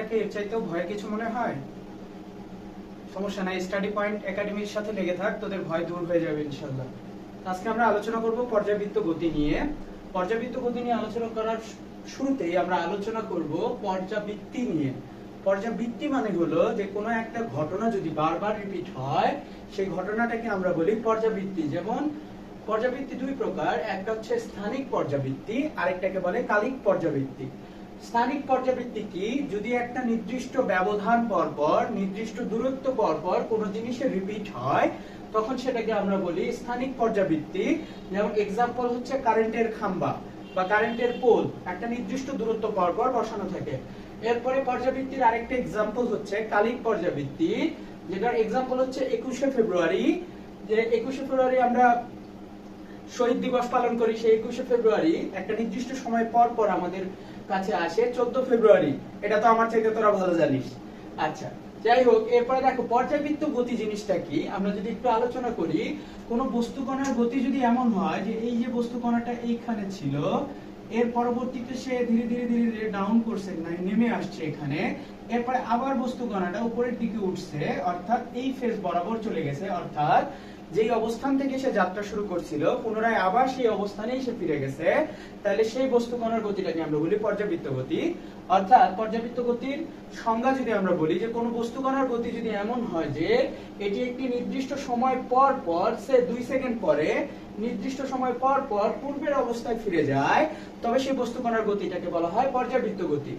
লেখাটাকে এর চাইতেও ভয় কিছু মনে হয়? সমস্যা নাই স্টাডি পয়েন্ট একাডেমির সাথে লেগে থাক, তোদের ভয় দূর হয়ে যাবে ইনশাল্লাহ। আজকে আমরা আলোচনা করব পর্যাবৃত্ত গতি নিয়ে। পর্যাবৃত্ত গতি নিয়ে আলোচনা করার শুরুতেই আমরা আলোচনা করব পর্যাবৃত্তি নিয়ে। পর্যাবৃত্তি মানে হলো যে কোনো একটা ঘটনা যদি বারবার রিপিট হয়, সেই ঘটনাটাকে আমরা বলি পর্যাবৃত্তি। যেমন, পর্যাবৃত্তি দুই প্রকার, একটা হচ্ছে স্থানিক পর্যাবৃত্তি, আরেকটাকে বলে কালিক পর্যাবৃত্তি। স্থানিক পর্যাবৃত্তি কি? যদি একটা নির্দিষ্ট ব্যবধান পর পর নির্দিষ্ট দূরত্ব পর পর কোনো জিনিসের রিপিট হয়, তখন সেটাকে আমরা বলি স্থানিক পর্যাবৃত্তি। যেমন এক্সাম্পল হচ্ছে কারেন্টের খাম্বা বা কারেন্টের পোল একটা নির্দিষ্ট দূরত্ব পর পর বসানো থাকে। এরপরে পর্যাবৃত্তির আরেকটা এক্সাম্পল হচ্ছে কালিক পর্যাবৃত্তি, যেটার এক্সাম্পল হচ্ছে একুশে ফেব্রুয়ারি। যে একুশে ফেব্রুয়ারি আমরা শহীদ দিবস পালন করি, সেই একুশে ফেব্রুয়ারি একটা নির্দিষ্ট সময় পর পর আমাদের কাছে আসে চোদ্দ ফেব্রুয়ারি। এটা তো আমার চাইতে তোরা ভালো জানিস। আচ্ছা যাই হোক, এরপরে দেখো পর্যাবৃত্ত গতি জিনিসটা কি? আমরা যদি একটু আলোচনা করি, কোন বস্তু কণার গতি যদি এমন হয় যে এই যে বস্তু কণাটা এইখানে ছিল, এর পরবর্তীতে সে ধীরে ধীরে ধীরে ধীরে ডাউন করছে মানে নেমে আসছে এখানে, এরপরে আবার বস্তু কণাটা উপরের দিকে উঠছে, অর্থাৎ এই ফেজ বরাবর চলে গেছে, অর্থাৎ যেই অবস্থান থেকে সে যাত্রা শুরু করছিল, পুনরায় আবার সেই অবস্থানেই সে ফিরে গেছে। তাহলে সেই বস্তু কণার গতিটাকে আমরা বলি? পর্যাবৃত্ত গতি। অর্থাৎ পর্যাবৃত্ত গতির সংজ্ঞা যদি আমরা বলি, যে কোনো বস্তু কণার গতি যদি এমন হয় যে এটি একটি নির্দিষ্ট সময় পর পর, সে দুই সেকেন্ড পরে নির্দিষ্ট সময় পর পর পূর্বের অবস্থায় ফিরে যায়, তবে সেই বস্তু কণার গতিটাকে বলা হয় পর্যাবৃত্ত গতি।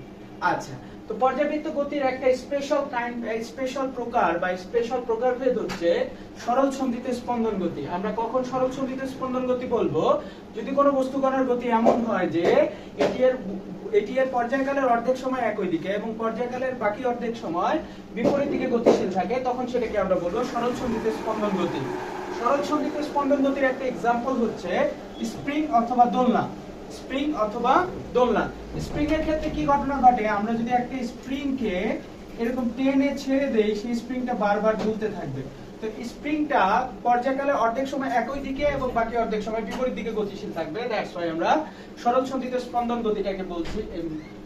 আচ্ছা তো পর্যাবৃত্ত গতির একটা স্পেশাল স্পেশাল প্রকার বা স্পেশাল প্রকারভেদ হচ্ছে সরল স্পন্দন গতি। আমরা কখন সরল স্পন্দন গতি বলব? যদি কোনো বস্তু কণার গতি এমন হয় যে এটি এর এটি এর পর্যায়কালের অর্ধেক সময় একই দিকে এবং পর্যায়কালের বাকি অর্ধেক সময় বিপরীত দিকে গতিশীল থাকে, তখন সেটাকে আমরা বলব সরল সন্ধিত স্পন্দন গতি। সরল সন্ধিত স্পন্দন গতির একটা এক্সাম্পল হচ্ছে স্প্রিং অথবা দোলনা। স্প্রিং অথবা দোলনা। স্প্রিং এর ক্ষেত্রে কি ঘটনা ঘটে? আমরা যদি একটা স্প্রিং কে এরকম টেনে ছেড়ে দেই, সেই স্প্রিংটা বারবার ঝুলতে থাকবে। তো স্প্রিংটা পর্যায়কালে অর্ধেক সময় একই দিকে এবং বাকি অর্ধেক সময় বিপরীত দিকে গতিশীল থাকবে। দ্যাটস ওয়াই আমরা সরল সন্ধিত স্পন্দন গতিটাকে বলছি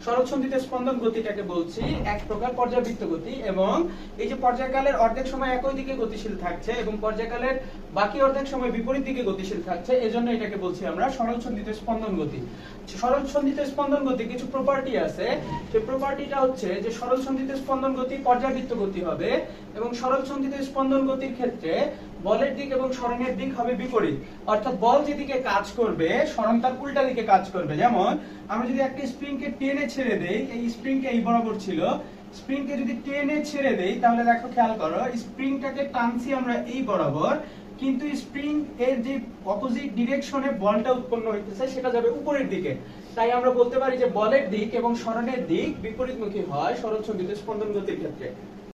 সরল সন্ধিত স্পন্দন গতিটাকে বলছি এক প্রকার পর্যাবৃত্ত গতি এবং এই যে পর্যায়কালের অর্ধেক সময় একই দিকে গতিশীল থাকছে এবং পর্যায়কালের বাকি অর্ধেক সময় বিপরীত দিকে গতিশীল থাকছে, এজন্য এটাকে বলছি আমরা সরল সন্ধিত স্পন্দন গতি। সরল সন্ধিত স্পন্দন গতি কিছু প্রপার্টি আছে, সেই প্রপার্টিটা হচ্ছে যে সরল সন্ধিত স্পন্দন গতি পর্যাবৃত্ত গতি হবে এবং সরল সন্ধিত স্পন্দন গতির ক্ষেত্রে বলের দিক এবং সরণের দিক হবে বিপরীত। অর্থাৎ বল যেদিকে কাজ করবে, সরণ তার উল্টা দিকে কাজ করবে। যেমন, আমরা যদি একটা স্প্রিং কে টেনে ছেড়ে দেই, এই স্প্রিং কে এই বরাবর ছিল স্প্রিং কে যদি টেনে ছেড়ে দেই, তাহলে দেখো খেয়াল করো, স্প্রিংটাকে টানছি আমরা এই বরাবর, কিন্তু স্প্রিং এর যে অপোজিট ডিরেকশনে বলটা উৎপন্ন হইতেছে, সেটা যাবে উপরের দিকে। তাই আমরা বলতে পারি যে বলের দিক এবং সরণের দিক বিপরীতমুখী হয় সরল সংগীত স্পন্দন গতির ক্ষেত্রে।